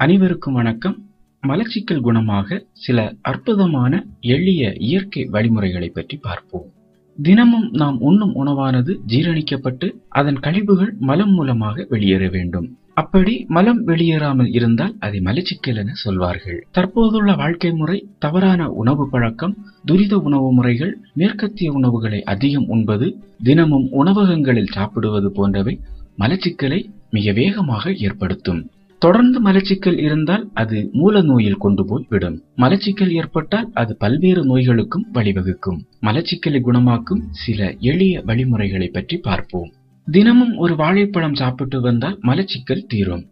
அனைவருக்கும் வணக்கம். மலச்சிக்கல் குணமாக சில அற்புதமான எளிய இயற்கை வழிமுறைகளை பற்றி பார்ப்போம். தினமும் நாம் உண்ணும் உணவானது ஜீரணிக்கப்பட்டு அதன் கழிவுகள் மலம் மூலமாக வெளியேற வேண்டும். அப்படி மலம் வெளியேறாமல் இருந்தால் அதை மலச்சிக்கல் என சொல்வார்கள். தற்போதுள்ள வாழ்க்கை முறை தவறான உணவு பழக்கம் துரித உணவு முறைகள் மேற்கத்திய உணவுகளை அதிகம் உண்பது தினமும் உணவகங்களில் சாப்பிடுவது போன்றவை மலச்சிக்கலை மிக வேகமாக ஏற்படுத்தும். தொடர்ந்து மலச்சிக்கல் இருந்தால் அது மூல நோயில் கொண்டு போய் விடும். மலச்சிக்கல் ஏற்பட்டால் அது பல்வேறு நோய்களுக்கும் வழிவகுக்கும். மலச்சிக்கலை குணமாக்கும் சில எளிய வழிமுறைகளை பற்றி பார்ப்போம். தினமும் ஒரு வாழைப்பழம் சாப்பிட்டு வந்தால் மலச்சிக்கல் தீரும்.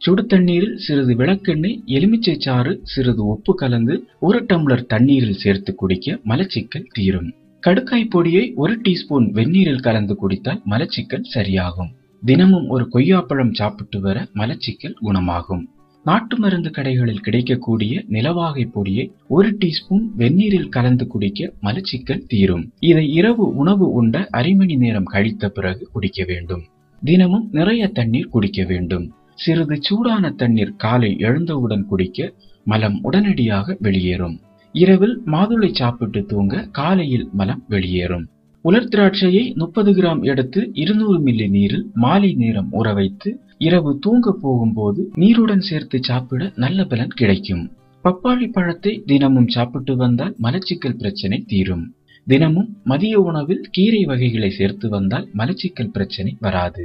சுடு தண்ணீரில் சிறிது விளக்கெண்ணெய் எலுமிச்சை சாறு சிறிது உப்பு கலந்து ஒரு டம்ளர் தண்ணீரில் சேர்த்து குடிக்க மலச்சிக்கல் தீரும். கடுக்காய் பொடியை ஒரு டீஸ்பூன் வெந்நீரில் கலந்து குடித்தால் மலச்சிக்கல் சரியாகும். தினமும் ஒரு கொய்யாப்பழம் சாப்பிட்டு வர மலச்சிக்கல் குணமாகும். நாட்டு மருந்து கடைகளில் கிடைக்கக்கூடிய நிலவாகை பொடியை ஒரு டீஸ்பூன் வெந்நீரில் கலந்து குடிக்க மலச்சிக்கல் தீரும். இதை இரவு உணவு உண்ட அரை மணி நேரம் கழித்த பிறகு குடிக்க வேண்டும். தினமும் நிறைய தண்ணீர் குடிக்க வேண்டும். சிறிது சூடான தண்ணீர் காலை எழுந்தவுடன் குடிக்க மலம் உடனடியாக வெளியேறும். இரவில் மாதுளை சாப்பிட்டு தூங்க காலையில் மலம் வெளியேறும். உலர் திராட்சையை முப்பது கிராம் எடுத்து இருநூறு மில்லி நீரில் மாலை நேரம் ஊற வைத்து இரவு தூங்க போகும்போது நீருடன் சேர்த்து சாப்பிட நல்ல பலன் கிடைக்கும். பப்பாளி பழத்தை தினமும் சாப்பிட்டு வந்தால் மலச்சிக்கல் பிரச்சனை தீரும். தினமும் மதிய உணவில் கீரை வகைகளை சேர்த்து வந்தால் மலச்சிக்கல் பிரச்சனை வராது.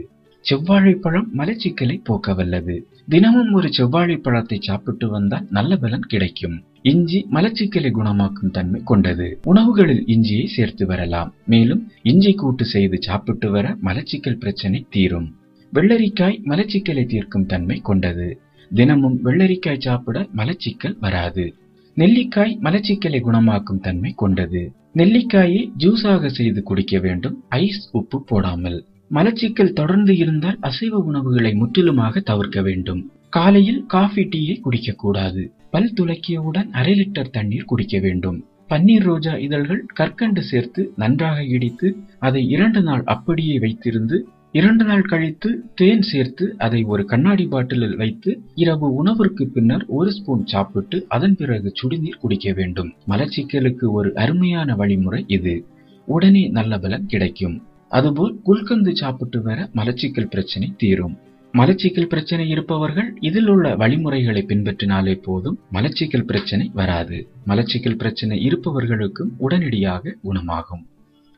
செவ்வாழைப்பழம் மலச்சிக்கலை போக்க வல்லது தினமும் ஒரு செவ்வாழை பழத்தை சாப்பிட்டு வந்தால் நல்ல பலன் கிடைக்கும். இஞ்சி மலச்சிக்கலை குணமாக்கும் தன்மை கொண்டது. உணவுகளில் இஞ்சியை சேர்த்து வரலாம். மேலும் இஞ்சி கூட்டு செய்து சாப்பிட்டு வர மலச்சிக்கல் பிரச்சனை தீரும். வெள்ளரிக்காய் மலச்சிக்கலை தீர்க்கும் தன்மை கொண்டது. தினமும் வெள்ளரிக்காய் சாப்பிட மலச்சிக்கல் வராது. நெல்லிக்காய் மலச்சிக்கலை குணமாக்கும் தன்மை கொண்டது. நெல்லிக்காயை ஜூஸாக செய்து குடிக்க வேண்டும். ஐஸ் உப்பு போடாமல். மலச்சிக்கல் தொடர்ந்து இருந்தால் அசைவ உணவுகளை முற்றிலுமாக தவிர்க்க வேண்டும். காலையில் காஃபி டீயை குடிக்கக்கூடாது. பல் துலக்கியவுடன் அரை லிட்டர் தண்ணீர் குடிக்க வேண்டும். பன்னீர் ரோஜா இதழ்கள் கற்கண்டு சேர்த்து நன்றாக இடித்து அதை இரண்டு நாள் அப்படியே வைத்திருந்து இரண்டு நாள் கழித்து தேன் சேர்த்து அதை ஒரு கண்ணாடி பாட்டிலில் வைத்து இரவு உணவிற்கு பின்னர் ஒரு ஸ்பூன் சாப்பிட்டு அதன் பிறகு சுடுநீர் குடிக்க வேண்டும். மலச்சிக்கலுக்கு ஒரு அருமையான வழிமுறை இது. உடனே நல்ல பலன் கிடைக்கும். அதுபோல் குல்கந்து சாப்பிட்டு வர மலச்சிக்கல் பிரச்சனை தீரும். மலச்சிக்கல் பிரச்சனை இருப்பவர்கள் இதில் உள்ள வழிமுறைகளை பின்பற்றினாலே போதும் மலச்சிக்கல் பிரச்சனை வராது. மலச்சிக்கல் பிரச்சனை இருப்பவர்களுக்கும் உடனடியாக குணமாகும்.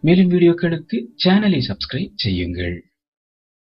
மேலும் வீடியோக்களுக்கு சேனலை சப்ஸ்கிரைப் செய்யுங்கள்.